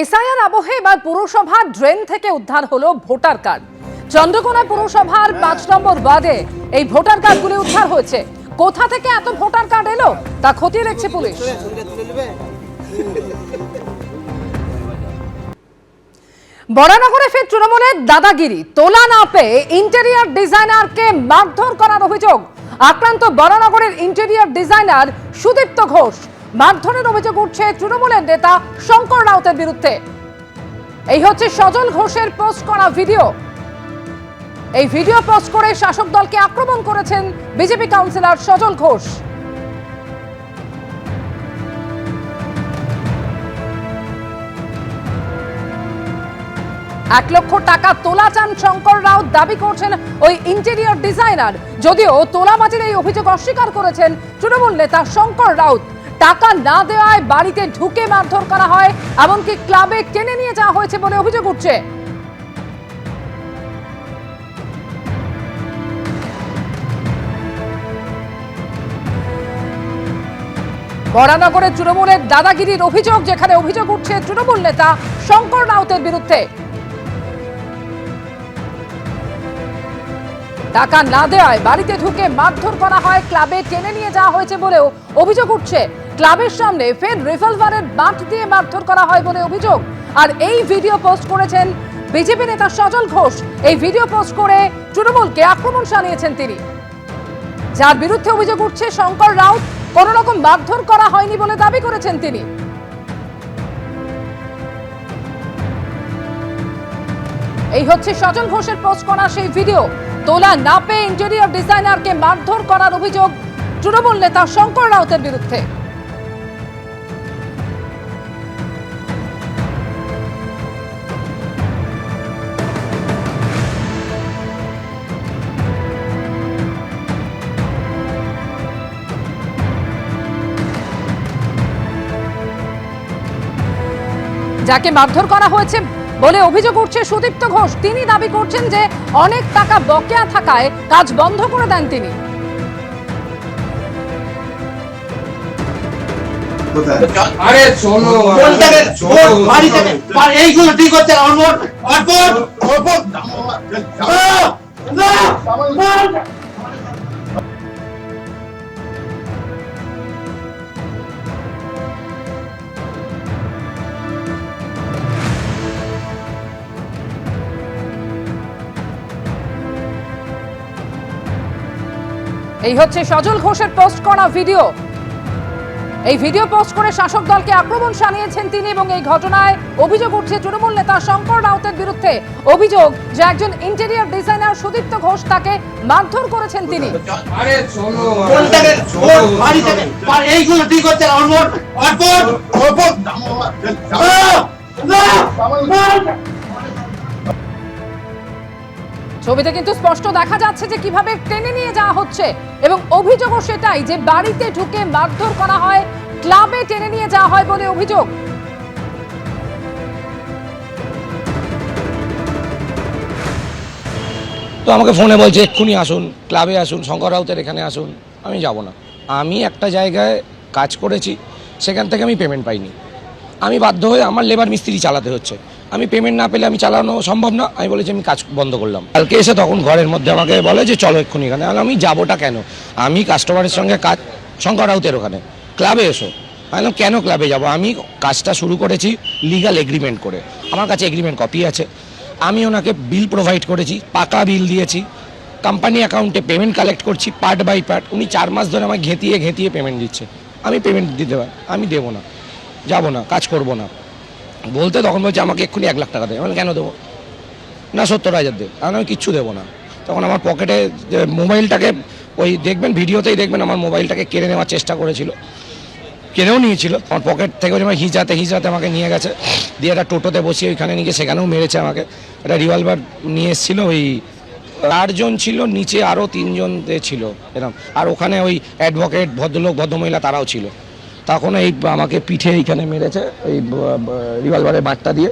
SIR আবহে এবার পুরসভার ড্রেন থেকে উদ্ধার হলো ভোটার কার্ড। চন্দ্রকোনা পুরসভার পাঁচ নম্বর ওয়ার্ডে এই ভোটার কার্ডগুলি উদ্ধার হয়েছে। কোথা থেকে এত ভোটার কার্ড এলো? তা খতিয়ে দেখছে পুলিশ। বরানগরে ফের তৃণমূলের দাদাগিরি। তোলা না পেয়ে ইন্টেরিয়ার ডিজাইনারকে মারধর করার অভিযোগ। আক্রান্ত বরানগরের ইন্টেরিয়ার ডিজাইনার সুদীপ্ত ঘোষ। মারধরের অভিযোগ উঠছে তৃণমূলের নেতা শঙ্কর রাউতের বিরুদ্ধে। এই হচ্ছে সজল ঘোষের পোস্ট করা ভিডিও। এই ভিডিও পোস্ট করে শাসক দলকে আক্রমণ করেছেন বিজেপি কাউন্সিলর সজল ঘোষ। এক লক্ষ টাকা তোলা চান শঙ্কর রাউত, দাবি করছেন ওই ইন্টেরিয়র ডিজাইনার যদিও তোলাবাজির এই অভিযোগ অস্বীকার করেছেন তৃণমূল নেতা শঙ্কর রাউত। টাকা না দেওয়ায় বাড়িতে ঢুকে মারধর করা হয়, এমনকি ক্লাবে টেনে নিয়ে যাওয়া হয়েছে বলে অভিযোগ উঠছে। বরানগরে তৃণমূলের দাদাগিরির অভিযোগ, যেখানে অভিযোগ উঠছে তৃণমূল নেতা শঙ্কর রাউতের বিরুদ্ধে। টাকা না দেওয়ায় বাড়িতে ঢুকে মারধর করা হয়, ক্লাবে টেনে নিয়ে যাওয়া হয়েছে বলেও অভিযোগ উঠছে। ক্লাবের সামনে ফের রিভলভারের বাঁট দিয়ে মারধর করা হয় বলে অভিযোগ। আর এই ভিডিও পোস্ট করেছেন বিজেপি নেতা সজল ঘোষ। এই ভিডিও পোস্ট করে তৃণমূলকে আক্রমণ শানিয়েছেন তিনি। যার বিরুদ্ধে অভিযোগ উঠছে, শঙ্কর রাউত কোন রকম মারধর করা হয়নি বলে দাবি করেছেন তিনি। এই হচ্ছে সজল ঘোষের পোস্ট করা সেই ভিডিও। তোলা না পেয়ে ইন্টেরিয়র ডিজাইনারকে মারধর করার অভিযোগ তৃণমূল নেতা শঙ্কর রাউতের বিরুদ্ধে। যাকে মারধর করা হয়েছে বলে অভিযোগ উঠছে সুদীপ্ত ঘোষ। তিনি দাবি করছেন যে অনেক টাকা বকেয়া থাকায় কাজ বন্ধ করে দেন তিনি। আরে চলো এইগুলো ঠিক হচ্ছে অর্পণ অর্পণ অর্পণ। এই হচ্ছে সজল ঘোষের পোস্ট করা ভিডিও এই ভিডিও পোস্ট করে শাসক দলকে আক্রমণ শানিয়েছেন তিনি এবং এই ঘটনায় অভিযোগ উঠছে তৃণমূল নেতা শঙ্কর রাউতের বিরুদ্ধে। অভিযোগ যে একজন ইন্টেরিয়ার ডিজাইনার সুদীপ্ত ঘোষ তাকে মারধর করেছেন তিনি। এইগুলো ঠিক হচ্ছে ছবিতে কিন্তু স্পষ্ট দেখা যাচ্ছে যে কীভাবে টেনে নিয়ে যাওয়া হচ্ছে এবং অভিযোগও সেটাই যে বাড়িতে ঢুকে মারধর করা হয়, ক্লাবে টেনে নিয়ে যাওয়া হয় বলে অভিযোগ। তো আমাকে ফোনে বলছে, এক্ষুনি আসুন, ক্লাবে আসুন, শঙ্কর রাউতের এখানে আসুন। আমি যাব না। আমি একটা জায়গায় কাজ করেছি, সেখান থেকে আমি পেমেন্ট পাইনি। আমি বাধ্য হয়ে আমার লেবার মিস্ত্রি চালাতে হচ্ছে। আমি পেমেন্ট না পেলে আমি চালানো সম্ভব না। আমি বলেছি, আমি কাজ বন্ধ করলাম। কালকে এসে তখন ঘরের মধ্যে আমাকে বলে যে, চলো এক্ষুনি এখানে। আমি, যাবোটা কেন? আমি কাস্টমারের সঙ্গে কাজ, শঙ্কর রাউতের ওখানে। ক্লাবে এসো। আমি কেন ক্লাবে যাব? আমি কাজটা শুরু করেছি লিগাল এগ্রিমেন্ট করে। আমার কাছে এগ্রিমেন্ট কপি আছে। আমি ওনাকে বিল প্রোভাইড করেছি, পাকা বিল দিয়েছি। কোম্পানি অ্যাকাউন্টে পেমেন্ট কালেক্ট করছি পার্ট বাই পার্ট উনি চার মাস ধরে আমায় ঘেঁতিয়ে ঘেঁতিয়ে পেমেন্ট দিচ্ছে। আমি পেমেন্ট দিতে পারি, আমি দেবো না। যাব না, কাজ করব না। বলতে তখন বলছে, আমাকে এক্ষুনি এক লাখ টাকা দেবে আমি কেন দেবো? না, সত্তর হাজার দেবে আমি কিচ্ছু দেবো না। তখন আমার পকেটে মোবাইলটাকে, ওই দেখবেন, ভিডিওতেই দেখবেন, আমার মোবাইলটাকে কেড়ে নেওয়ার চেষ্টা করেছিল। কেনেও নিয়েছিল। আমার পকেট থেকে ওই হিজাতে হিজাতে আমাকে নিয়ে গেছে। দিয়ে একটা টোটোতে বসিয়ে ওইখানে নিয়ে সেখানেও মেরেছে আমাকে। একটা রিভলভার নিয়ে এসেছিল ওই চারজন ছিল, নিচে আরও তিনজন ছিল এরকম আর ওখানে ওই অ্যাডভোকেট, ভদ্রলোক, ভদ্রমহিলা তারাও ছিল। তখন এই আমাকে পিঠে এইখানে মেরেছে এই রিভলভারের বাটটা দিয়ে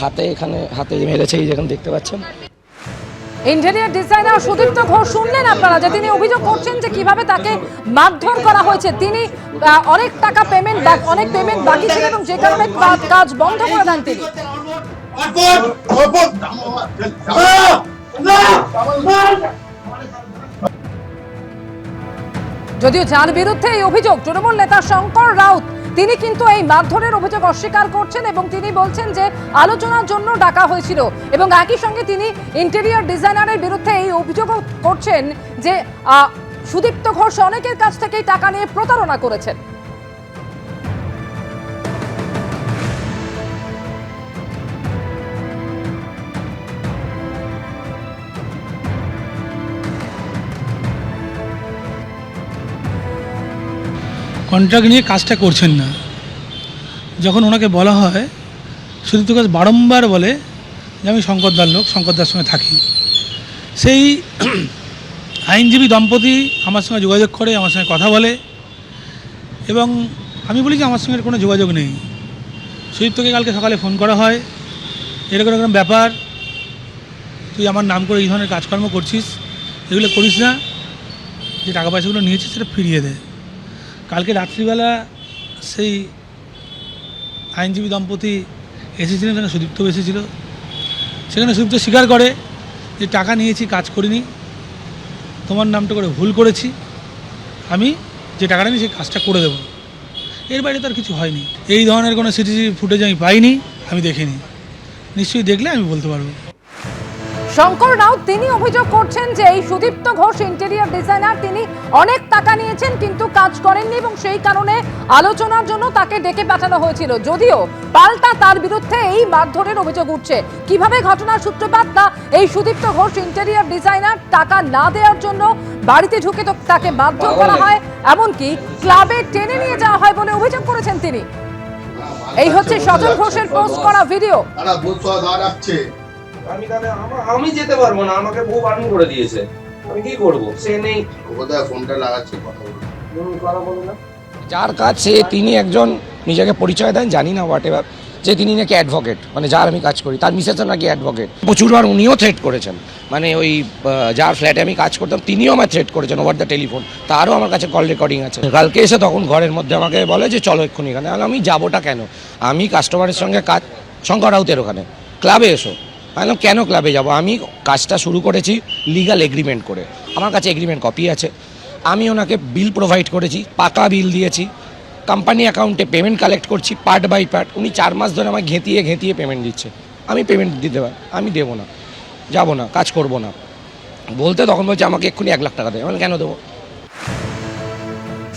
হাতে এখানে হাতে মেরেছে এই যেখানে দেখতে পাচ্ছেন ইন্টেরিয়ার ডিজাইনার সুদীপ্ত ঘোষ শুনলেন আপনারা যে তিনি অভিযোগ করছেন যে কীভাবে তাকে মারধর করা হয়েছে তিনি অনেক টাকা পেমেন্ট অনেক পেমেন্ট বাকি ছিল এবং যে কারণে কাজ বন্ধ করে দেন তিনি! না! যদিও যার বিরুদ্ধে এই অভিযোগ, তৃণমূল নেতা শঙ্কর রাউত, তিনি কিন্তু এই মারধরের অভিযোগ অস্বীকার করছেন এবং তিনি বলছেন যে আলোচনার জন্য ডাকা হয়েছিল এবং একই সঙ্গে তিনি ইন্টেরিয়ার ডিজাইনারের বিরুদ্ধে এই অভিযোগ করছেন যে সুদীপ্ত ঘোষ অনেকের কাছ থেকেই টাকা নিয়ে প্রতারণা করেছেন। কন্ট্রাক্ট নিয়ে কাজটা করছেন না। যখন ওনাকে বলা হয়, সুদীপ্ত ঘোষ বারংবার বলে যে আমি শঙ্করদার লোক, শঙ্করদার সঙ্গে থাকি। সেই আইনজীবী দম্পতি আমার সঙ্গে যোগাযোগ করে, আমার সঙ্গে কথা বলে এবং আমি বলি যে আমার সঙ্গে কোনো যোগাযোগ নেই। সুদীপ্তকে কালকে সকালে ফোন করা হয়, এরকম এরকম ব্যাপার, তুই আমার নাম করে এই ধরনের কাজকর্ম করছিস, এগুলো করিস না, যে টাকা পয়সাগুলো নিয়েছিস সেটা ফিরিয়ে দে। কালকে রাত্রিবেলা সেই আইনজীবী দম্পতি এসেছিলেন সেখানে সুদীপ্ত এসেছিল সেখানে সুদীপ্ত স্বীকার করে যে, টাকা নিয়েছি, কাজ করিনি। তোমার নামটা করে ভুল করেছি। আমি যে টাকাটা নিই সেই কাজটা করে দেবো। এর বাইরে তার কিছু হয়নি। এই ধরনের কোনো সিটিভি ফুটেজ আমি পাইনি, আমি দেখিনি। নিশ্চয়ই দেখলে আমি বলতে পারব। শঙ্কর রাউত তিনি অভিযোগ করছেন যে এই সুদীপ্ত ঘোষ ইন্টেরিয়ার ডিজাইনার তিনি অনেক টাকা নিয়েছেন কিন্তু কাজ করেননি এবং সেই কারণে আলোচনার জন্য তাকে ডেকে পাঠানো হয়েছিল। যদিও পাল্টা তার বিরুদ্ধে এই মারধরের অভিযোগ উঠছে। কীভাবে ঘটনার সূত্রপাত তা এই সুদীপ্ত ঘোষ ইন্টেরিয়ার ডিজাইনার টাকা না দেওয়ার জন্য বাড়িতে ঢুকে তো তাকে মারধর করা হয় এমনকি ক্লাবে টেনে নিয়ে যাওয়া হয় বলে অভিযোগ করেছেন তিনি। এই হচ্ছে সজল ঘোষের পোস্ট করা ভিডিও আমি তাহলে আমি যেতে পারব না আমাকে বউ বারণ করে দিয়েছে। আমি কি করব? সে নেই। বোধহয় ফোনটা লাগাচ্ছে কথা বলছে কথা বলো না? যার কাজ সে তিনি একজন নিজেকে পরিচয় দেন জানি না হোয়াট এভার যে তিনি নাকি অ্যাডভোকেট মানে যার আমি কাজ করি তার মিসেসও নাকি অ্যাডভোকেট প্রচুরবার উনিও থ্রেট করেছেন। মানে ওই যার ফ্ল্যাটে আমি কাজ করতাম তিনিও আমার থ্রেট করেছেন ওভার দ্য টেলিফোন তারও আমার কাছে কল রেকর্ডিং আছে। কালকে এসে তখন ঘরের মধ্যে আমাকে বলে যে চলো এক্ষুনি এখানে। আমি আমি যাবোটা কেন? আমি কাস্টমারের সঙ্গে কাজ শঙ্কর রাউতের ওখানে। ক্লাবে এসো। বললাম, কেন ক্লাবে যাব? আমি কাজটা শুরু করেছি লিগাল এগ্রিমেন্ট করে। আমার কাছে এগ্রিমেন্ট কপি আছে। আমি ওনাকে বিল প্রোভাইড করেছি, পাকা বিল দিয়েছি। কোম্পানি অ্যাকাউন্টে পেমেন্ট কালেক্ট করছি পার্ট বাই পার্ট উনি চার মাস ধরে আমায় ঘেঁতিয়ে ঘেঁতিয়ে পেমেন্ট দিচ্ছে। আমি পেমেন্ট দিতে পারি আমি দেবো না, যাব না, কাজ করব না। বলতে তখন বলছে, আমাকে এক্ষুনি এক লাখ টাকা দেয় আমি কেন দেবো?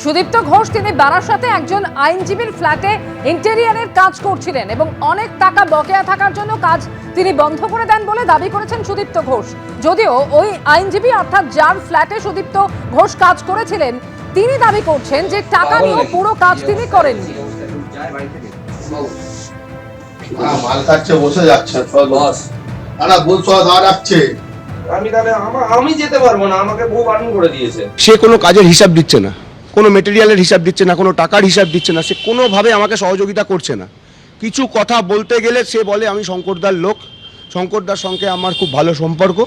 সুদীপ্ত ঘোষ তিনি বারাসাতে একজন আইনজীবীর ফ্ল্যাটে ইন্টেরিয়ারের কাজ করছিলেন এবং অনেক টাকা বকেয়া থাকার জন্য কাজ তিনি বন্ধ করে দেন বলে দাবি করেছেন সুদীপ্ত ঘোষ। যদিও ওই আইনজীবী অর্থাৎ যার ফ্ল্যাটে সুদীপ্ত ঘোষ কাজ করেছিলেন তিনি দাবি করছেন যে টাকা নিয়ে পুরো কাজ তিনি করেননি। মাল খাচ্ছে বসে যাচ্ছে রাখছে। আমি তাহলে আমি যেতে পারব না আমাকে বউ বারণ করে দিয়েছে। সে কোনো কাজের হিসাব দিচ্ছে না। কোনো মেটেরিয়ালের হিসাব দিচ্ছে না, কোনো টাকার হিসাব দিচ্ছে না, সে কোনোভাবে আমাকে সহযোগিতা করছে না। কিছু কথা বলতে গেলে সে বলে, আমি শঙ্করদার লোক। শঙ্করদার সঙ্গে আমার খুব ভালো সম্পর্ক।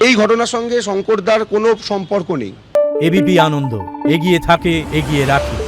এই ঘটনার সঙ্গে শঙ্করদার কোনো সম্পর্ক নেই। এবিপি আনন্দ। এগিয়ে থাকে, এগিয়ে রাখে।